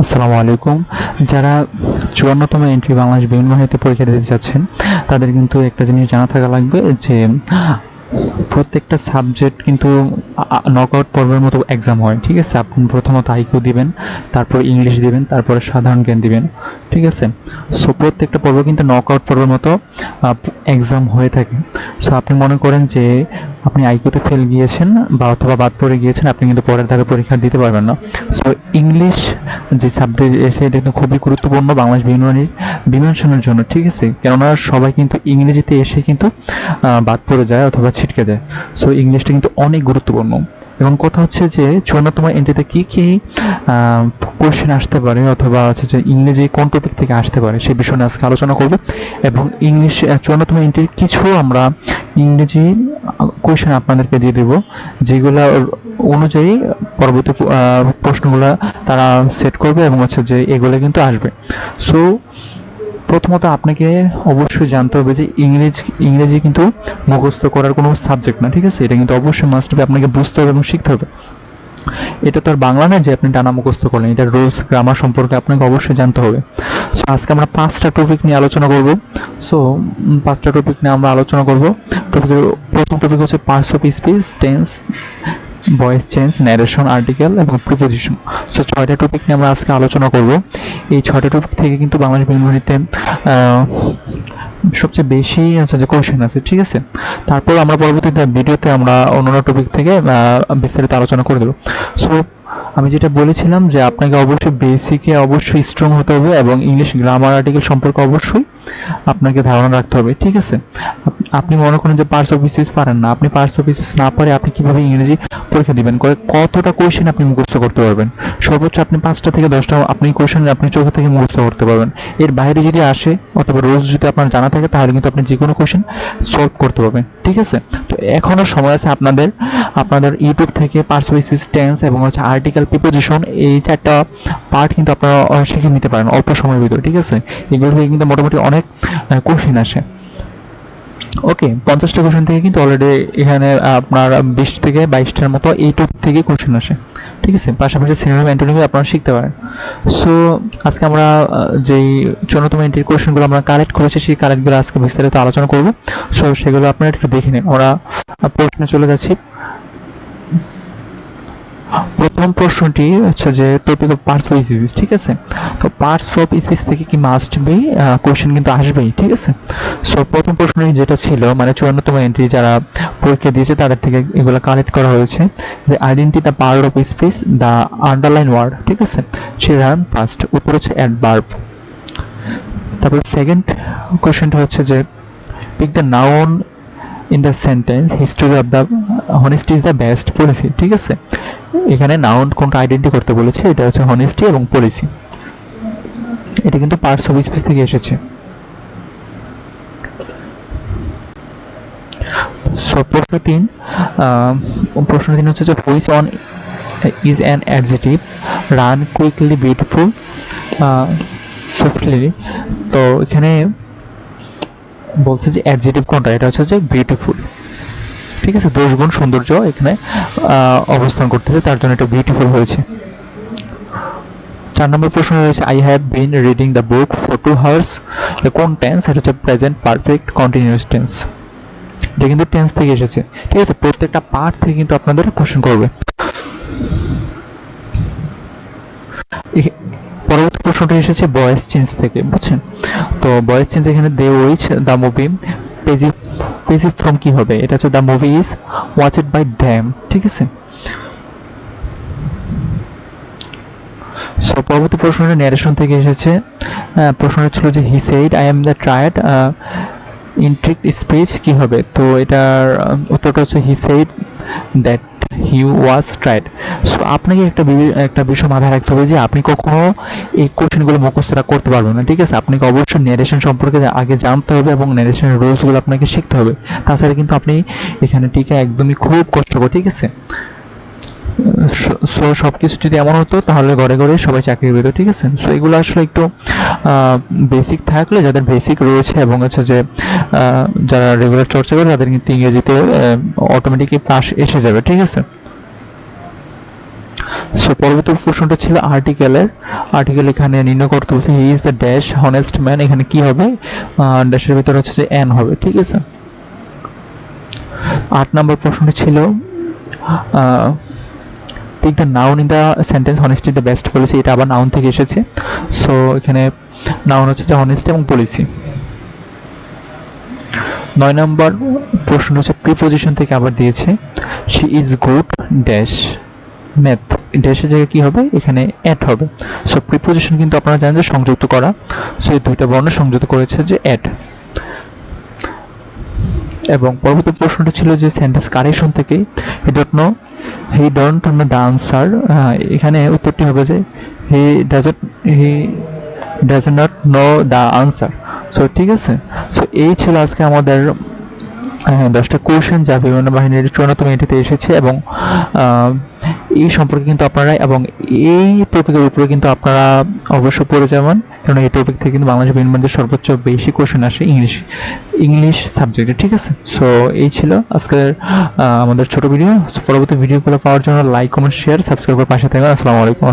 আসসালামু আলাইকুম। যারা চুয়ান্নতম এন্ট্রি বাংলাদেশ বিভিন্ন বাহিনীতে পরীক্ষা দিতে যাচ্ছেন, তাদের কিন্তু একটা জিনিস জানা থাকা লাগবে যে, প্রত্যেকটা সাবজেক্ট কিন্তু নকআউট পর্বের মতো এক্সাম হয়, ঠিক আছে? আপনি প্রথমত আইকিউ দিবেন, তারপর ইংলিশ দিবেন, তারপরে সাধারণ জ্ঞান দিবেন, ঠিক আছে? সো প্রত্যেকটা পর্ব কিন্তু নকআউট পর্বের মতো এক্সাম হয়ে থাকে। সো আপনি মনে করেন যে আপনি আইকিউতে ফেল গিয়েছেন বা অথবা বাদ পড়ে গিয়েছেন, আপনি কিন্তু পরের ধারে পরীক্ষা দিতে পারবেন না। সো ইংলিশ যে সাবজেক্ট এসে এটা কিন্তু খুবই গুরুত্বপূর্ণ বাংলাদেশ বিমানের বিমানসনের জন্য, ঠিক আছে? কেননা সবাই কিন্তু ইংরেজিতে এসে কিন্তু বাদ পড়ে যায় অথবা ছিটকে যায়। সো ইংলিশটা কিন্তু অনেক গুরুত্বপূর্ণ। এবং কথা হচ্ছে যে চুয়ান্নতম এন্ট্রিতে কী কী কোশ্চেন আসতে পারে অথবা হচ্ছে যে ইংরেজি কোন টপিক থেকে আসতে পারে সেই বিষয় নিয়ে আজকে আলোচনা করব। এবং ইংলিশ চুয়ান্নতম এন্ট্রির কিছু আমরা ইংরেজি কোয়েশ্চেন আপনাদেরকে দিয়ে দেব, যেগুলো অনুযায়ী পরবর্তী প্রশ্নগুলো তারা সেট করবে এবং হচ্ছে যে এগুলো কিন্তু আসবে। সো প্রথমত আপনাকে অবশ্যই জানতে হবে যে ইংরেজ, ইংরেজি কিন্তু মুখস্থ করার কোনো সাবজেক্ট না, ঠিক আছে? এটা কিন্তু অবশ্যই মাস্ট হবে আপনাকে বুঝতে হবে এবং শিখতে হবে। এটা তো আর বাংলা না যে আপনি টানা মুখস্থ করলেন, এটা রুলস গ্রামার সম্পর্কে আপনাকে অবশ্যই জানতে হবে। সো আজকে আমরা পাঁচটা টপিক নিয়ে আলোচনা করব। সো পাঁচটা টপিক নিয়ে আমরা আলোচনা করব। টপিকের প্রথম টপিক হচ্ছে parts of speech tense voice change narration article এবং প্রিপোজিশন সো ছয়টা টপিক নিয়ে আমরা আজকে আলোচনা করব। এই ছয়টা টপিক থেকে কিন্তু বাংলাদেশ বিজ্ঞানীতে সবচেয়ে বেশি আছে যে কোয়েশন আছে, ঠিক আছে? তারপর আমরা পরবর্তীতে ভিডিওতে আমরা অন্যান্য টপিক থেকে বিস্তারিত আলোচনা করে দেবো। সো আমি যেটা বলেছিলাম যে আপনাকে অবশ্যই বেসিকে অবশ্যই স্ট্রং হতে হবে এবং ইংলিশ গ্রামার আর্টিকেল সম্পর্কে অবশ্যই আপনাকে ধারণা রাখতে হবে, ঠিক আছে? আপনি মনে করেন যে পার্স অফ স্পিচ পারেন না, আপনি পার্স অফ স্পিচ না পারে আপনি কীভাবে ইংরেজি পরীক্ষা দিবেন? কতটা কোয়েশ্চেন আপনি মুখস্থ করতে পারবেন? সর্বোচ্চ আপনি পাঁচটা থেকে দশটা আপনি কোয়েশ্চেন আপনি চোখে থেকে মুখস্থ করতে পারবেন। এর বাইরে যদি আসে অথবা রোজ যদি আপনার জানা থাকে তাহলে কিন্তু আপনি যে কোনো কোয়েশ্চেন সলভ করতে পারবেন, ঠিক আছে? এখনও সময় আছে আপনাদের আপনাদের ইউটিউব থেকে পার্টস অফ স্পিচ টেন্স এবং হচ্ছে আর্টিকেল প্রিপোজিশন এই চারটা পার্ট কিন্তু আপনারা শিখে নিতে পারেন অল্প সময়ের ভিতরে, ঠিক আছে? এগুলো থেকে কিন্তু মোটামুটি অনেক কোশ্চেন আসে। ওকে পঞ্চাশটা কোশ্চেন থেকে কিন্তু অলরেডি এখানে আপনার বিশ থেকে বাইশটার মতো এই টপিক থেকে কোশ্চেন আসে। ঠিক আছে? পাশাপাশি সিনোনিম অ্যান্টোনিমি আপনারা শিখতে পারেন। সো আজকে আমরা যেই চূন্নতম এন্ট্রির কোশ্চেনগুলো আমরা কালেক্ট করেছি, সেই কালেক্টগুলো আজকে বিস্তারিত আলোচনা করব। সো সেগুলো আপনারা একটু দেখে নিন। আমরা প্রশ্নে চলে যাচ্ছি। প্রথম প্রশ্নটি হচ্ছে যে topic of parts of speech ঠিক আছে? তো পার্টস অফ স্পিচ থেকে কি মাস্ট বি কোশ্চেন কিন্তু আসবেই, ঠিক আছে? সো প্রথম প্রশ্নটি যেটা ছিল মানে চুয়ান্নতম এন্ট্রি যারা পরীক্ষা দিয়েছে, তাদের থেকে এগুলো কালেক্ট করা হয়েছে যে identify the part of speech the underline word ঠিক আছে? সে রান ফার্স্ট উত্তর হচ্ছে অ্যাডভার্ব তারপর সেকেন্ড কোয়েশ্চেনটা হচ্ছে যে pick the noun in the sentence history of the honesty is the best policy ঠিক আছে? এখানে নাউন কোনটা আইডেন্টি করতে বলেছে, এটা হচ্ছে হনেস্টি এবং পলিসি এটা কিন্তু পার্টস অফ স্পিচ থেকে এসেছে। প্রশ্ন তিন প্রশ্ন তিন হচ্ছে যে which one is an adjective run quickly beautiful softly তো এখানে বলছে যে অ্যাডজেটিভ কোনটা? এটা হচ্ছে যে বিউটিফুল ঠিক আছে দোষ গুণ সৌন্দর্য এখানে অবস্থান করতেছে, তার জন্য এটা বিউটিফুল হয়েছে। চার নম্বর প্রশ্ন রয়েছে I have been reading the book for two hours কোন টেন্স এটা হচ্ছে প্রেজেন্ট পারফেক্ট কন্টিনিউয়াস টেন্স এটা কিন্তু টেন্স থেকে এসেছে। ঠিক আছে, প্রত্যেকটা পার্ট থেকে কিন্তু আপনাদের কোশ্চেন করবে। পরবর্তী প্রশ্নটা এসেছে বয়েস চেঞ্জ থেকে, বুঝছেন? তো বয়েস চেঞ্জ এখানে they watch the movie passive passive form কি হবে এটা হচ্ছে the movie is watched by them ঠিক আছে? সো পরবর্তী প্রশ্নটা ন্যারেশন থেকে এসেছে। প্রশ্নটা ছিল যে he said I am the tired indirect speech কি হবে তো এটার, উত্তরটা হচ্ছে he said that he was tired so আপনাকে একটা একটা বিষয় মাথায় রাখতে হবে যে আপনি কখনো এই কোশ্চেনগুলো মুখস্থরা করতে পারবেন না, ঠিক আছে? আপনাকে অবশ্যই ন্যারেশন সম্পর্কে আগে জানতে হবে এবং ন্যারেশনের রুলসগুলো আপনাকে শিখতে হবে। তাছাড়া কিন্তু আপনি এখানে টিকা একদমই খুব কষ্টকর, ঠিক আছে? সো সব কিছু যদি এমন হতো, তাহলে ঘরে ঘরে সবাই চাকরি পেতো, ঠিক আছে? সো এগুলো আসলে একটু বেসিক থাকলে যাদের বেসিক রয়েছে এবং হচ্ছে যে যারা রেগুলার চর্চা করে তাদের কিন্তু ইংরেজিতে অটোমেটিকলি পাস এসে যাবে, ঠিক আছে? সো পরবর্তী প্রশ্নটা ছিল আর্টিকেলের আর্টিকেল এখানে নির্ণয় করতে বলছে he is the dash honest man এখানে কি হবে? ড্যাশের ভিতরে হচ্ছে যে এন হবে, ঠিক আছে? আট নম্বর প্রশ্নটি ছিল pick the noun in the sentence honesty the best policy এটা আবার নাউন থেকে এসেছে। সো এখানে নাউন হচ্ছে যে হনেস্টি এবং পলিসি নয় নম্বর প্রশ্ন হচ্ছে প্রিপোজিশন থেকে আবার দিয়েছে। She is good dash math ড্যাশের জায়গায় কী হবে? এখানে অ্যাড হবে। সো প্রিপোজিশন কিন্তু আপনারা জানেন যে সংযুক্ত করা। সো এই দুইটা বর্ণ সংযুক্ত করেছে যে অ্যাড এবং পরবর্তী প্রশ্নটা ছিল যে সেন্টেন্স কারেকশন থেকে he dot know he don't know the answer এখানে উত্তরটি হবে যে he doesn't he does not know the answer so ঠিক আছে? সো এই ছিল আজকে আমাদের দশটা কোয়েশন যা বিমান বাহিনীর চূড়ান্তম এটিতে এসেছে এবং এই সম্পর্কে কিন্তু আপনারা এবং এই টপিকের উপরে কিন্তু আপনারা অবশ্যই পড়ে যাবেন। কারণ এই টপিক থেকে কিন্তু বাংলাদেশ বিমান বাহিনীর সর্বোচ্চ বেশি কোশ্চেন আসে ইংলিশ ইংলিশ সাবজেক্টে ঠিক আছে? সো এই ছিল আজকের আমাদের ছোট ভিডিও পরবর্তী ভিডিওগুলো পাওয়ার জন্য লাইক কমেন্ট শেয়ার সাবস্ক্রাইব করে পাশে থাকবেন। আসসালামু আলাইকুম।